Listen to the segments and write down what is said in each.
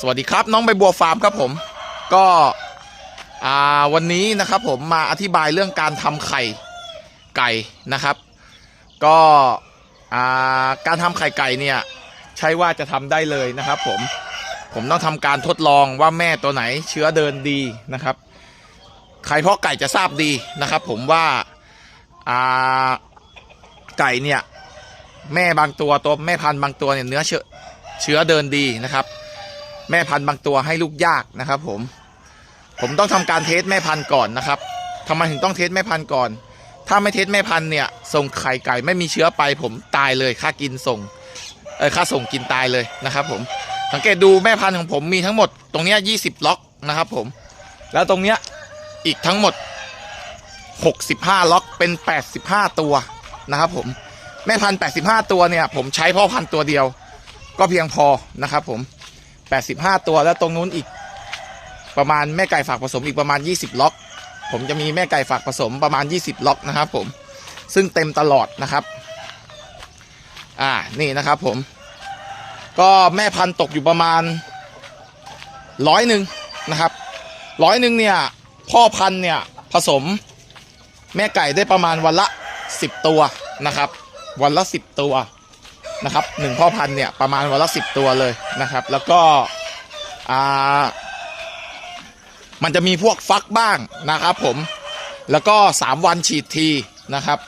สวัสดีครับน้องใบบัวฟาร์มครับผมก็วันนี้นะครับผมมาอธิบายเรื่องการทำไข่ไก่นะครับ ก็การทำไข่ไก่เนี่ยใช่ว่าจะทำได้เลยนะครับผมผมต้องทำการทดลองว่าแม่ตัวไหนเชื้อเดินดีนะครับใครเพาะไก่จะทราบดีนะครับ ผมว่าอ่าไก่เนี่ยแม่บางตัวตัวแม่พันธุ์บางตัวเนี่ยเนื้อเชื้อเชื้อเดินดีนะครับ แม่พันธุ์บางตัวให้ลูกยากนะครับผม ผมต้องทำการเทสแม่พันธุ์ก่อนนะครับทำไมถึงต้องเทสแม่พันธุ์ก่อน ถ้าไม่เทสแม่พันธุ์เนี่ยส่งไข่ไก่ไม่มีเชื้อไป ผมตายเลยค่ากินส่งเออค่าส่งกินตายเลยนะครับ ผม สังเกตดูแม่พันธุ์ของผมมีทั้งหมดตรงเนี้ย20ล็อกนะครับ ผม แล้วตรงเนี้ยอีกทั้งหมด65ล็อกเป็น85ตัวนะครับ ผมแม่พันธุ์85ตัวเนี่ย ผมใช้พ่อพันธุ์ตัวเดียว ก็เพียงพอนะครับ ผม 85 ตัว แล้วตรงนู้นอีก ประมาณแม่ไก่ฝากผสมอีกประมาณ 20 ล็อก ผมจะมีแม่ไก่ฝากผสมประมาณ 20 ล็อกนะครับผมซึ่งเต็มตลอดนะครับ อ่านี่นะครับผม ก็แม่พันธุ์ตกอยู่ประมาณร้อยหนึ่งนะครับร้อยหนึ่งเนี่ย พ่อพันธุ์เนี่ยผสม แม่ไก่ได้ประมาณวันละ 10 ตัวนะครับ วันละ 10 ตัว นะครับหนึ่งพ่อพันธุ์เนี่ยประมาณวันละสิบตัวเลยนะครับ แล้วก็อ่ามันจะมีพวกฟักบ้างนะครับผมแล้วก็สามวันฉีดทีนะครับ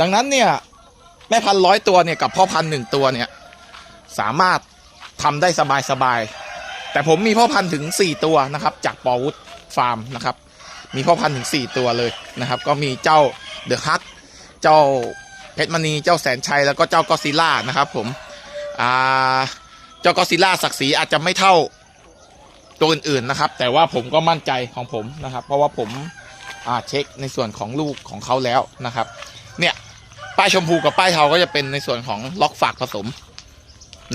ดังนั้นเนี่ยแม่พันร้อยตัวเนี่ยกับพ่อพันหนึ่งตัวเนี่ยสามารถทำได้สบายๆแต่ผมมีพ่อพันถึง 4 ตัวนะครับ จากปอวุฒฟาร์มนะครับ มีพ่อพันถึง 4 ตัวเลยนะครับ ก็มีเจ้าเดอะฮักเจ้า เพชรมณีเจ้าแสนชัยแล้วก็เจ้ากอซิล่านะครับผมอ่าเจ้ากอซิล่าศักดิ์ศรีอาจจะไม่เท่าตัวอื่นๆนะครับ แต่ว่าผมก็มั่นใจของผมนะครับ เพราะว่าผมอ่าเช็คในส่วนของลูกของเขาแล้วนะครับ เนี่ยป้ายชมพูกับป้ายเทาก็จะเป็นในส่วนของล็อกฝากผสม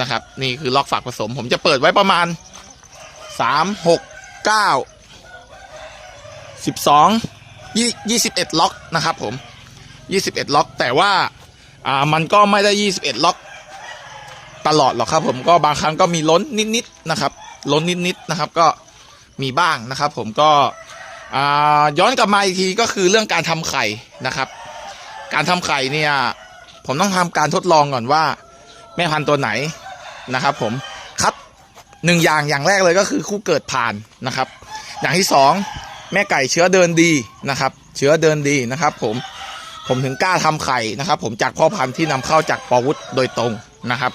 นะครับ นี่คือล็อกฝากผสม ผมจะเปิดไว้ประมาณสามหกเก้าสิบสองยี่สิบเอ็ดล็อกนะครับผม 21 ล็อก แต่ว่าอ่ามันก็ไม่ได้ 21 ล็อก ตลอดหรอกครับ ผมก็บางครั้งก็มีล้นนิดๆนะครับ ล้นนิดๆนะครับก็มีบ้างนะครับ ผมก็อ่าย้อนกลับมาอีกทีก็คือเรื่องการทำไข่นะครับ การทำไข่เนี่ยผมต้องทำการทดลองก่อนว่า แม่พันธุ์ตัวไหนนะครับ ผมคัดหนึ่งอย่างอย่างแรกเลยก็คือคู่เกิดผ่านนะครับ อย่างที่สองแม่ไก่เชื้อเดินดีนะครับ เชื้อเดินดีนะครับ ผม ผมถึงกล้าทำไข่นะครับ ผมจากพ่อพันธุ์ที่นำเข้าจากปอวุฒโดยตรงนะครับ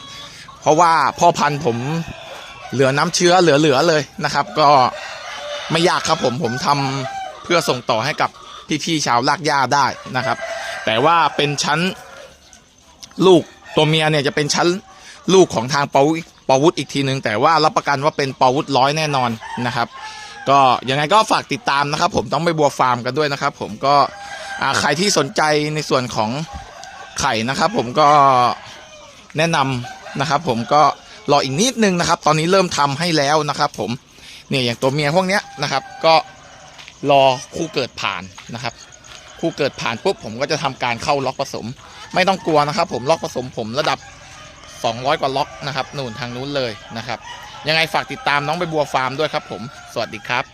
เพราะว่าพ่อพันธุ์ผมเหลือน้ำเชื้อเหลือๆเลยนะครับ ก็ไม่ยากครับผมผมทำเพื่อส่งต่อให้กับพี่ๆชาวลากหญ้าได้นะครับ แต่ว่าเป็นชั้นลูกตัวเมียเนี่ยจะเป็นชั้นลูกของทางปอวุฒปอวุฒอีกทีหนึ่งแต่ว่ารับประกันว่าเป็นปอวุฒร้อยแน่นอนนะครับ ก็ยังไงก็ฝากติดตามนะครับ ผมต้องไปบัวฟาร์มกันด้วยนะครับ ผมก็ ใครที่สนใจในส่วนของไข่นะครับ ผมก็แนะนำนะครับ ผมก็รออีกนิดนึงนะครับ ตอนนี้เริ่มทำให้แล้วนะครับ ผมเนี่ยอย่างตัวเมียพวกเนี้ยนะครับ ก็รอคู่เกิดผ่านนะครับคู่เกิดผ่านปุ๊บผมก็จะทำการเข้าล็อกผสม ไม่ต้องกลัวนะครับ ผมล็อกผสมผมระดับ 200 กว่าล็อกนะครับนู่นทางนู้นเลยนะครับ ยังไงฝากติดตามน้องใบบัวฟาร์มด้วยครับ ผมสวัสดีครับ